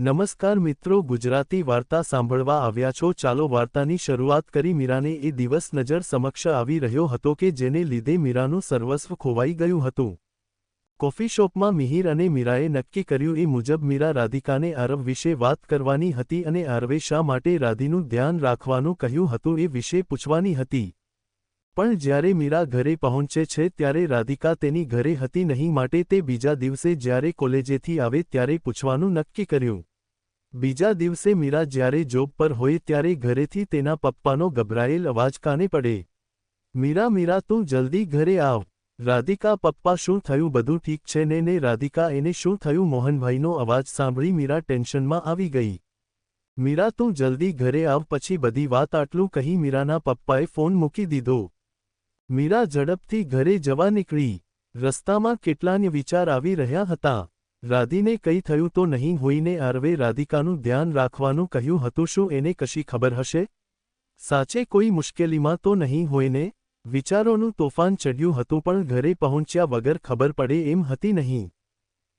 નમસ્કાર મિત્રો, ગુજરાતી વાર્તા સાંભળવા આવ્યા છો. ચાલો વાર્તાની શરૂઆત કરી. મીરાને એ દિવસ નજર સમક્ષ આવી રહ્યો હતો કે જેને લીધે મીરાનું સર્વસ્વ ખોવાઈ ગયું હતું. કોફી શોપમાં મિહિર અને મીરાએ નક્કી કર્યું એ મુજબ મીરા રાધિકાને આરવ વિશે વાત કરવાની હતી અને આરવે શા માટે રાધીનું ધ્યાન રાખવાનું કહ્યું હતું એ વિશે પૂછવાની હતી. પણ જ્યારે મીરા ઘરે પહોંચે છે, ત્યારે રાધિકા તેની ઘરે હતી નહીં, માટે તે બીજા દિવસે જ્યારે કોલેજેથી આવે ત્યારે પૂછવાનું નક્કી કર્યું. બીજા દિવસે મીરા જ્યારે જોબ પર હોય ત્યારે ઘરેથી તેના પપ્પાનો ગભરાયેલ અવાજ કાને પડે? મીરા મીરા, તું જલ્દી ઘરે આવ. રાધિકા, પપ્પા, શું થયું? બધું ઠીક છે? ને ને, રાધિકા, એને શું થયું? મોહનભાઈનો અવાજ સાંભળી મીરા ટેન્શનમાં આવી ગઈ. મીરા, તું જલ્દી ઘરે આવ. પછી બધી વાત આટલું કહી મીરાના પપ્પાએ ફોન મૂકી દીધો. મીરા ઝડપથી ઘરે જવા નીકળી. રસ્તામાં કેટલાન્ય વિચાર આવી રહ્યા હતા. રાધીને કંઈ થયું તો નહીં હોઈને આરવે રાધિકાનું ધ્યાન રાખવાનું કહ્યું હતું. શું એને કશી ખબર હશે? સાચે કોઈ મુશ્કેલીમાં તો નહીં હોઈને વિચારોનું તોફાન ચડ્યું હતું, પણ ઘરે પહોંચ્યા વગર ખબર પડે એમ હતી નહીં.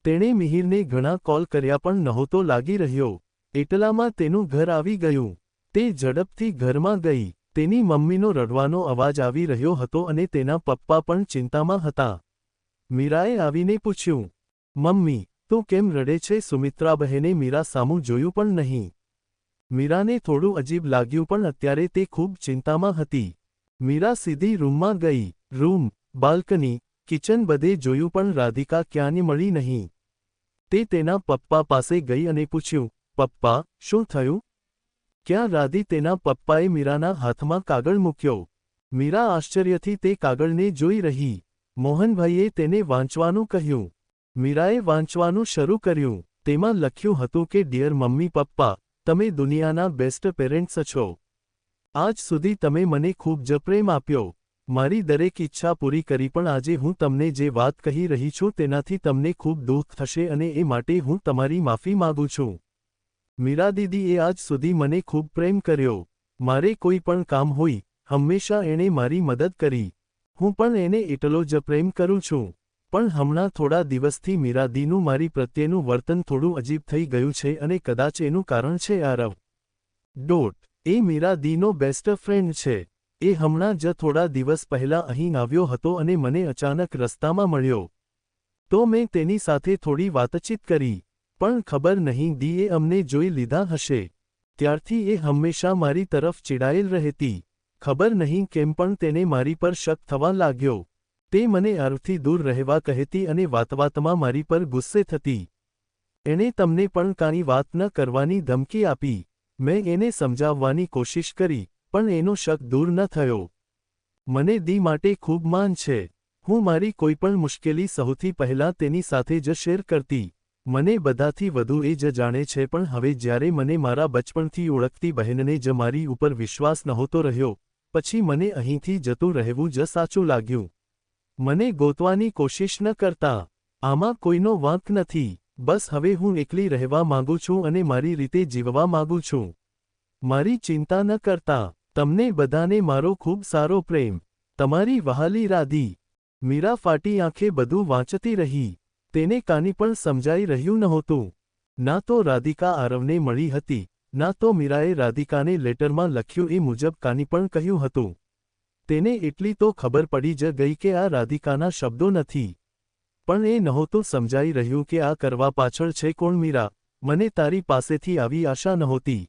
તેણે મિહિરને ઘણા કોલ કર્યા પણ નહોતો લાગી રહ્યો. એટલામાં તેનું ઘર આવી ગયું. તે ઝડપથી ઘરમાં ગઈ. તેની મમ્મીનો રડવાનો અવાજ આવી રહ્યો હતો અને તેના પપ્પા પણ ચિંતામાં હતા. મીરાએ આવીને પૂછ્યું, મમ્મી તું કેમ રડે છે સુમિત્રાબહેને મીરા સામું જોયું પણ નહીં. મીરાને થોડું અજીબ લાગ્યું પણ અત્યારે તે ખૂબ ચિંતામાં હતી. મીરા સીધી રૂમમાં ગઈ, રૂમ, બાલ્કની, કિચન બધે જોયું પણ રાધિકા ક્યાંની મળી નહીં. તે તેના પપ્પા પાસે ગઈ અને પૂછ્યું, પપ્પા, શું થયું? ક્યાં રાધી તેના પપ્પાએ મીરાના હાથમાં કાગળ મૂક્યો. મીરા આશ્ચર્યથી તે કાગળને જોઈ રહી. મોહનભાઈએ તેને વાંચવાનું કહ્યું. મીરાએ વાંચવાનું શરૂ કર્યું. તેમાં લખ્યું હતું કે ડિયર મમ્મી, પપ્પા, તમે દુનિયાના બેસ્ટ પેરેન્ટ્સ છો. આજ સુધી તમે મને ખૂબ જ પ્રેમ આપ્યો. મારી દરેક ઈચ્છા પૂરી કરી, પણ આજે હું તમને જે વાત કહી રહી છું તેનાથી તમને ખૂબ દુઃખ થશે અને એ માટે હું તમારી માફી માગું છું. મીરા દીદીએ આજ સુધી મને ખૂબ પ્રેમ કર્યો. મારે કોઈ પણ કામ હોય, હંમેશા એણે મારી મદદ કરી. હું પણ એને એટલો જ પ્રેમ કરું છું. પણ હમણાં થોડા દિવસથી મીરાદીનું મારી પ્રત્યેનું વર્તન થોડું અજીબ થઈ ગયું છે અને કદાચ એનું કારણ છે આરવ ડોટ. એ મીરાદીનો બેસ્ટ ફ્રેન્ડ છે. એ હમણાં જ થોડા દિવસ પહેલા અહીં આવ્યો હતો અને મને અચાનક રસ્તામાં મળ્યો. તો મેં તેની સાથે થોડી વાતચીત કરી. પણ ખબર નહીં દીએ અમને જોઈ લીધા હશે. ત્યારથી એ હંમેશા મારી તરફ ચીડાયેલ રહેતી. ખબર નહીં કેમ પણ તેને મારી પર શક થવા લાગ્યો. તે મને અર્થથી દૂર રહેવા કહેતી અને વાતવાતમાં મારી પર ગુસ્સે થતી. એણે તમને પણ કાંઈ વાત ન કરવાની ધમકી આપી. મેં એને સમજાવવાની કોશિશ કરી, પણ એનો શક દૂર ન થયો. મને દી માટે ખૂબ માન છે. હું મારી કોઈપણ મુશ્કેલી સૌથી પહેલાં તેની સાથે જ શેર કરતી. મને બધાથી વધુ એ જ જાણે છે પણ હવે જ્યારે મને મારા બચપણથી ઓળખતી બહેનને જ મારી ઉપર વિશ્વાસ નહોતો રહ્યો, પછી મને અહીંથી જતું રહેવું જ સાચું લાગ્યું. મને ગોતવાની કોશિશ ન કરતા. આમાં કોઈનો વાંક નથી. બસ હવે હું એકલી રહેવા માંગુ છું અને મારી રીતે જીવવા માંગુ છું. મારી ચિંતા ન કરતા. તમને બધાને મારો ખૂબ સારો પ્રેમ. તમારી વહાલી રાધી. મીરા ફાટી આંખે બધું વાંચતી રહી. તેને કાની પણ સમજાઈ રહ્યું નહોતું. ના તો રાધિકા આરવને મળી હતી. ના તો મીરાએ રાધિકાને લેટરમાં લખ્યું એ મુજબ કાની પણ કહ્યું હતું. તેને એટલી તો ખબર પડી જ ગઈ કે આ રાધિકાના શબ્દો નથી. પણ એ નહોતું સમજાઈ રહ્યું કે આ કરવા પાછળ છે કોણ મીરા? મને તારી પાસેથી આવી આશા નહોતી.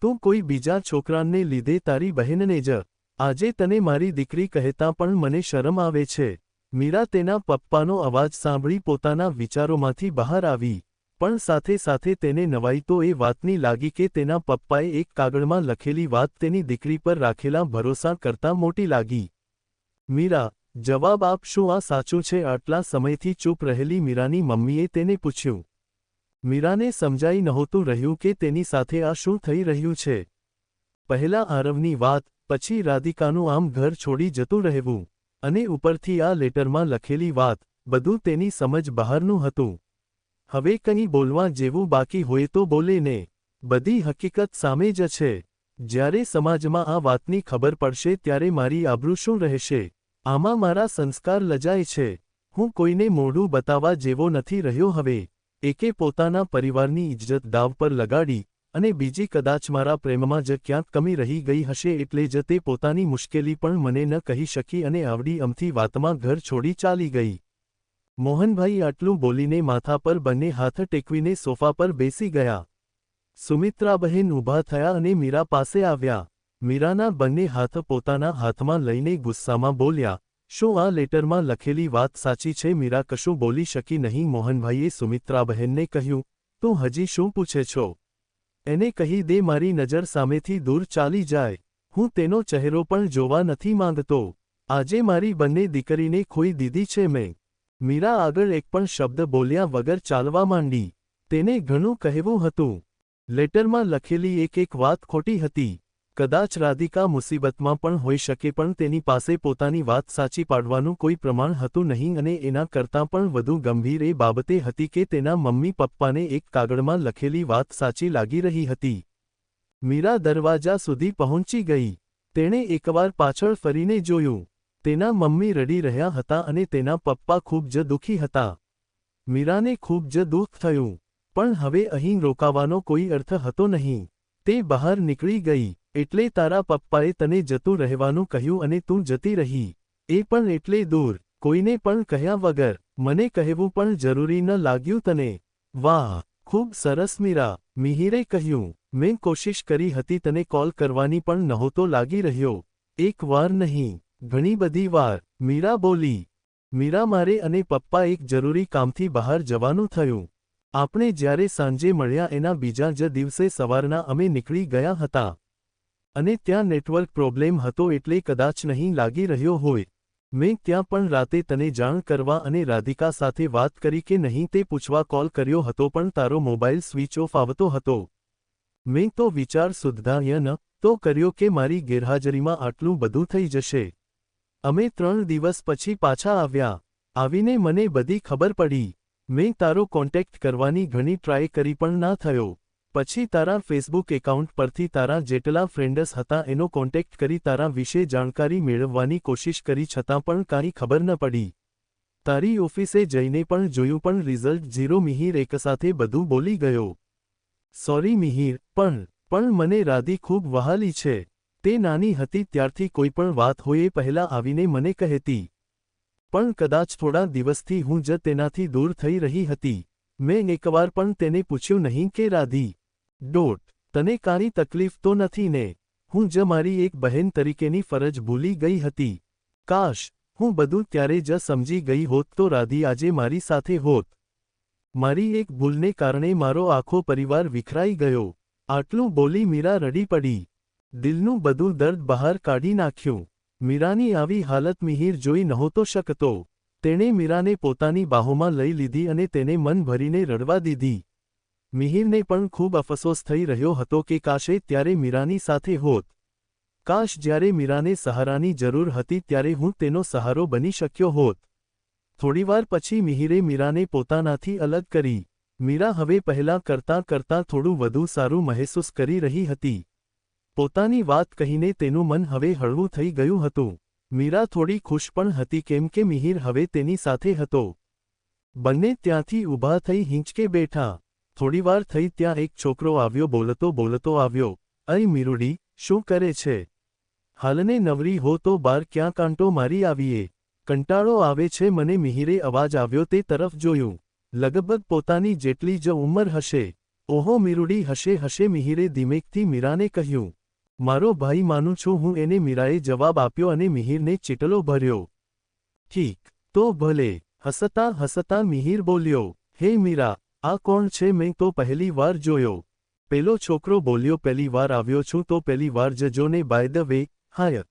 તું કોઈ બીજા છોકરાને લીધે તારી બહેનને જ. આજે તને મારી દીકરી કહેતા પણ મને શરમ આવે છે. મીરા તેના પપ્પાનો અવાજ સાંભળી પોતાના વિચારોમાંથી બહાર આવી. પણ સાથે સાથે તેને નવાઈ તો એ વાતની લાગી કે તેના પપ્પાએ એક કાગળમાં લખેલી વાત તેની દીકરી પર રાખેલા ભરોસા કરતાં મોટી લાગી. મીરા, જવાબ આપ શું આ સાચું છે? આટલા સમયથી ચૂપ રહેલી મીરાની મમ્મીએ તેને પૂછ્યું. મીરાને સમજાઈ નહોતું રહ્યું કે તેની સાથે આ શું થઈ રહ્યું છે. પહેલા આરવની વાત, પછી રાધિકાનું આમ ઘર છોડી જતું રહેવું, અને ઉપરથી આ લેટરમાં લખેલી વાત, બધું તેની સમજ બહારનું હતું. હવે કંઈ બોલવા જેવું બાકી હોય તો બોલે ને. બધી હકીકત સામે જ છે. જ્યારે સમાજમાં આ વાતની ખબર પડશે ત્યારે મારી આબરૂ શું રહેશે? આમાં મારા સંસ્કાર લજાય છે. હું કોઈને મોઢું બતાવવા જેવો નથી રહ્યો હવે. એકે પોતાના પરિવારની ઇજ્જત દાવ પર લગાડી અને બીજી કદાચ મારા પ્રેમમાં જ ક્યાંક કમી રહી ગઈ હશે એટલે જ તે પોતાની મુશ્કેલી પણ મને ન કહી શકી અને આવડી અમથી વાતમાં ઘર છોડી ચાલી ગઈ. મોહનભાઈ આટલું બોલીને માથા પર બંને હાથ ટેકવીને સોફા પર બેસી ગયા. સુમિત્રાબહેન ઊભા થયા અને મીરા પાસે આવ્યા. મીરાના બંને હાથ પોતાના હાથમાં લઈને ગુસ્સામાં બોલ્યા, શું આ લેટરમાં લખેલી વાત સાચી છે? મીરા કશું બોલી શકી નહીં. મોહનભાઈએ સુમિત્રાબહેનને કહ્યું, તું હજી શું પૂછે છો? એને કહી દે મારી નજર સામેથી દૂર ચાલી જાય. હું તેનો ચહેરો પણ જોવા નથી માંગતો. આજે મારી બંને દીકરીને ખોઈ દીધી છે મેં. મીરા આગળ એક પણ શબ્દ બોલ્યા વગર ચાલવા માંડી. તેને ઘણું કહેવું હતું. લેટરમાં લખેલી એક એક વાત ખોટી હતી. કદાચ રાધિકા મુસીબતમાં પણ હોઈ શકે પણ તેની પાસે પોતાની વાત સાચી પાડવાનું કોઈ પ્રમાણ હતું નહીં અને એના કરતાં પણ વધુ ગંભીર એ બાબતે હતી કે તેના મમ્મી પપ્પાને એક કાગળમાં લખેલી વાત સાચી લાગી રહી હતી. મીરા દરવાજા સુધી પહોંચી ગઈ. તેણે એકવાર પાછળ ફરીને જોયું. તેના મમ્મી રડી રહ્યા હતા અને તેના પપ્પા ખૂબ જ દુઃખી હતા. મીરાને ખૂબ જ દુઃખ થયું, પણ હવે અહીં રોકાવાનો કોઈ અર્થ હતો નહીં. તે બહાર નીકળી ગઈ, એટલે તારા પપ્પાએ તને જતું રહેવાનું કહ્યું અને તું જતી રહી. એ પણ એટલે દૂર, કોઈને પણ કહ્યા વગર, મને કહેવું પણ જરૂરી ન લાગ્યું તને. વાહ, ખૂબ સરસ મીરા, મિહિરે કહ્યું. મેં કોશિશ કરી હતી તને કોલ કરવાની પણ નહોતો લાગી રહ્યો. એક વાર નહીં ઘણી બધી વાર, મીરા બોલી, મીરા મારે અને પપ્પા એક જરૂરી કામથી બહાર જવાનું થયું. આપણે જ્યારે સાંજે મળ્યા એના બીજા જ દિવસે સવારના અમે નીકળી ગયા હતા. અને ત્યાં નેટવર્ક પ્રોબ્લેમ હતો એટલે કદાચ નહીં લાગી રહ્યો હોય. મેં ત્યાં પણ રાતે તને જાણ કરવા અને રાધિકા સાથે વાત કરી કે નહીં તે પૂછવા કોલ કર્યો હતો પણ તારો મોબાઈલ સ્વિચ ઓફ આવતો હતો. મેં તો વિચાર સુદ્ધાય તો કર્યો કે મારી ગેરહાજરીમાં આટલું બધું થઈ જશે. અમે ત્રણ દિવસ પછી પાછા આવ્યા. આવીને મને બધી ખબર પડી. મેં તારો કોન્ટેક્ટ કરવાની ઘણી ટ્રાય કરી પણ ના થયો. પછી તારા ફેસબુક એકાઉન્ટ પરથી તારા જેટલા ફ્રેન્ડસ હતા એનો કોન્ટેક્ટ કરી તારા વિશે જાણકારી મેળવવાની કોશિશ કરી છતાં પણ કાંઈ ખબર ન પડી. તારી ઓફિસે જઈને પણ જોયું પણ રિઝલ્ટ ઝીરો મિહિર એકસાથે બધું બોલી ગયો. સોરી મિહિર, પણ પણ મને રાધી ખૂબ વહાલી છે. તે નાની હતી ત્યારથી કોઈ પણ વાત હોય એ પહેલાં આવીને મને કહેતી. પણ કદાચ થોડા દિવસથી હું જ તેનાથી દૂર થઈ રહી હતી. મેં એકવાર પણ તેને પૂછ્યું નહીં કે, રાધી ડોટ તને કાંઈ તકલીફ તો નથી ને? હું જ મારી એક બહેન તરીકેની ફરજ ભૂલી ગઈ હતી. કાશ હું બધું ત્યારે જ સમજી ગઈ હોત તો રાધી આજે મારી સાથે હોત. મારી એક ભૂલને કારણે મારો આખો પરિવાર વિખરાઈ ગયો. આટલું બોલી મીરા રડી પડી. દિલનું બધું દર્દ બહાર કાઢી નાખ્યું. મીરાની આવી હાલત મિહિર જોઈ નહોતો શકતો. તેણે મીરાને પોતાની બાહોમાં લઈ લીધી અને તેને મન ભરીને રડવા દીધી. મિહિરને પણ ખૂબ અફસોસ થઈ રહ્યો હતો કે કાશે ત્યારે મીરાની સાથે હોત. કાશ જ્યારે મીરાને સહારાની જરૂર હતી ત્યારે હું તેનો સહારો બની શક્યો હોત. થોડીવાર પછી મિહિરે મીરાને પોતાનાથી અલગ કરી. મીરા હવે પહેલાં કરતાં કરતાં થોડું વધુ સારું મહેસૂસ કરી રહી હતી. પોતાની વાત કહીને તેનું મન હવે હળવું થઈ ગયું હતું. મીરા થોડી ખુશ પણ હતી કેમ કે મિહિર હવે તેની સાથે હતો. બંને ત્યાંથી ઊભા થઈ હિંચકે બેઠા. થોડીવાર થઈ ત્યાં એક છોકરો આવ્યો, બોલતો બોલતો આવ્યો, અય મીરુડી, શું કરે છે? હાલને નવરી હો તો બાર ક્યાં કાંટો મારી આવીએ? કંટાળો આવે છે મને મિહિરે અવાજ આવ્યો તે તરફ જોયું. લગભગ પોતાની જેટલી જ ઉંમર હશે. ઓહો મીરુડી હશે હશે મિહિરે ધીમેકથી મીરાને કહ્યું. મારો ભાઈ માનું છું, હું એને મીરાએ જવાબ આપ્યો અને મિહિરને ચીટલો ભર્યો. ઠીક, તો ભલે, હસતા હસતા મિહિર બોલ્યો, હે મીરા, આ કોણ છે મેં તો પહેલી વાર જોયો. પેલો છોકરો બોલ્યો, પહેલી વાર આવ્યો છું, તો પહેલી વાર જજોને બાય ધ વે હાય.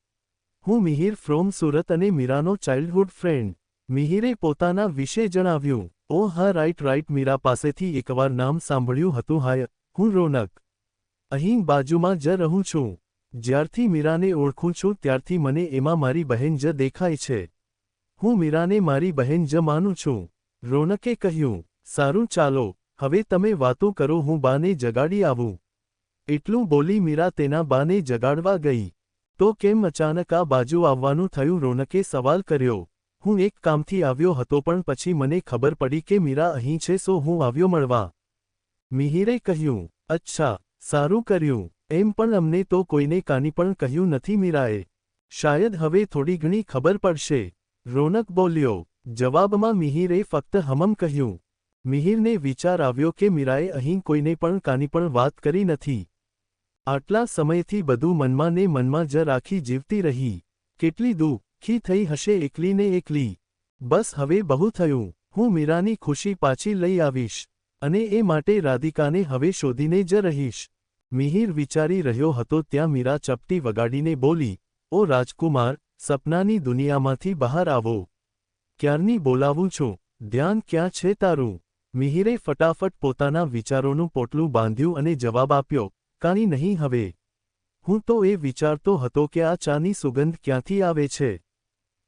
હું મિહિર ફ્રોમ સુરત અને મીરાનો ચાઇલ્ડહુડ ફ્રેન્ડ મિહિરે પોતાના વિશે જણાવ્યું ઓ હા રાઇટ રાઇટ મીરા પાસેથી એકવાર નામ સાંભળ્યું હતું, હાય, હું રોનક. અહીં બાજુમાં જ રહું છું. જ્યારથી મીરાને ઓળખું છું, ત્યારથી મને એમાં મારી બહેન જ દેખાય છે. હું મીરાને મારી બહેન જ માનું છું. રોનકે કહ્યું, સારું, ચાલો, હવે તમે વાતો કરો, હું બાને જગાડી આવું. એટલું બોલી મીરા તેના બાને જગાડવા ગઈ. તો કેમ અચાનક આ બાજુ આવવાનું થયું? રોનકે સવાલ કર્યો, હું એક કામથી આવ્યો હતો, પણ પછી મને ખબર પડી કે મીરા અહીં છે, સો હું આવ્યો મળવા. મિહિરે કહ્યું, અચ્છા સારું કર્યું. એમ પણ અમને તો કોઈને કાની પણ કહ્યું નથી મીરાએ. શાયદ હવે થોડી ઘણી ખબર પડશે. રોનક બોલ્યો. જવાબમાં મિહિરે ફક્ત હમમ કહ્યું. મિહિરને વિચાર આવ્યો કે મીરાએ અહીં કોઈને પણ કાની પણ વાત કરી નથી. આટલા સમયથી બધું મનમાં ને મનમાં જ રાખી જીવતી રહી. કેટલી દુઃખી થઈ હશે એકલીને એકલી. બસ હવે બહુ થયું. હું મીરાની ખુશી પાછી લઈ આવીશ. અને એ માટે રાધિકાને હવે શોધીને જ રહીશ. મિહિર વિચારી રહ્યો હતો ત્યાં મીરા ચપટી વગાડીને બોલી, ઓ રાજકુમાર, સપનાની દુનિયામાંથી બહાર આવો. ક્યારની બોલાવું છું? ધ્યાન ક્યાં છે તારું? મિહિરે ફટાફટ પોતાના વિચારોનું પોટલું બાંધ્યું અને જવાબ આપ્યો, કાંઈ નહીં હવે. હું તો એ વિચારતો હતો કે આ ચાની સુગંધ ક્યાંથી આવે છે?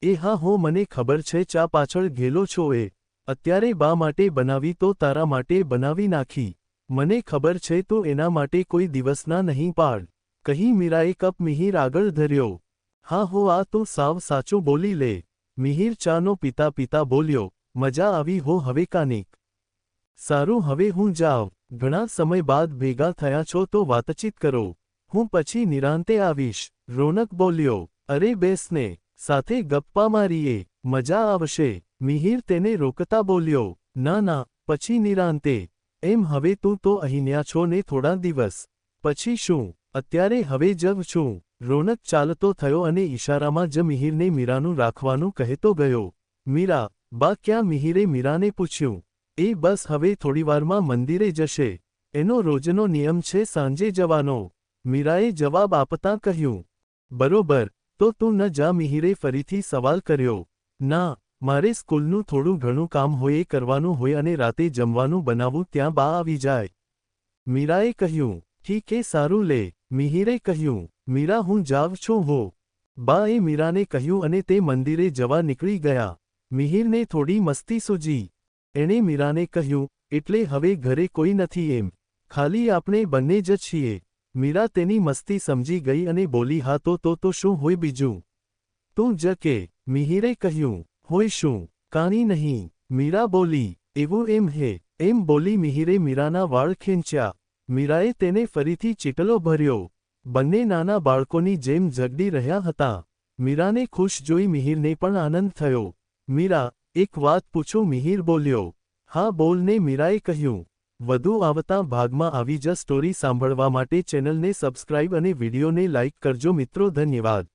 એ હા હો, મને ખબર છે, ચા પાછળ ઘેલો છો એ. અત્યારે બા માટે બનાવી તો તારા માટે બનાવી નાખી. મને ખબર છે તો એના માટે કોઈ દિવસના નહીં પાડ. કહી મીરાએ કપ મિહિર આગળ ધર્યો. હા હો, આ તો સાવ સાચું બોલી લે. મિહિર ચાનો પિતા પિતા બોલ્યો, મજા આવી હો હવે કાનિક. સારું, હવે હું જાઉં. ઘણા સમય બાદ ભેગા થયા છો તો વાતચીત કરો. હું પછી નિરાંતે આવીશ. રોનક બોલ્યો, અરે બેસને, સાથે ગપ્પા મારીએ. મજા આવશે. મિહિર તેને રોકતા બોલ્યો, ના ના, પછી નિરાંતે. એમ હવે તું તો અહીંયા છો ને થોડા દિવસ. પછી શું? અત્યારે હવે જવ છું. રોનક ચાલતો થયો અને ઈશારામાં જ મિહિરને મીરાનું રાખવાનું કહેતો ગયો. મીરા, બા, ક્યાં મિહિરે મીરાને પૂછ્યું? એ બસ હવે થોડીવારમાં મંદિરે જશે. એનો રોજનો નિયમ છે સાંજે જવાનો. મીરાએ જવાબ આપતાં કહ્યું, બરોબર, તો તું ન જા. મિહિરે ફરીથી સવાલ કર્યો, ના મારે સ્કૂલનું થોડું ઘણું કામ હોય એ કરવાનું હોય અને રાતે જમવાનું બનાવવું ત્યાં બા આવી જાય. મીરાએ કહ્યું, ઠીક એ સારું લે. મિહિરે કહ્યું, મીરા, હું જાવ છું, હો. બા એ મીરાને કહ્યું અને તે મંદિરે જવા નીકળી ગયા. મિહિરને થોડી મસ્તી સૂજી. એણે મીરાને કહ્યું, એટલે હવે ઘરે કોઈ નથી એમ. ખાલી આપણે બંને જ છીએ. મીરા તેની મસ્તી સમજી ગઈ અને બોલી, હા, તો તો તો શું હોય બીજું? તું જ કે. મિહિરે કહ્યું હોય શું કાંઈ નહીં મીરા બોલી એવું એમ હે એમ બોલી મિહિરે મીરાના વાળ ખેંચ્યા મીરાએ તેને ફરીથી ચીકલો ભર્યો બંને નાના બાળકોની જેમ ઝગડી રહ્યા હતા મીરાને ખુશ જોઈ મિહિરને પણ આનંદ થયો મીરા એક વાત પૂછો મિહિર બોલ્યો હા બોલને મીરાએ કહ્યું વધુ આવતા ભાગમાં આવી જ સ્ટોરી સાંભળવા માટે ચેનલને સબસ્ક્રાઇબ અને વિડીયોને લાઇક કરજો મિત્રો ધન્યવાદ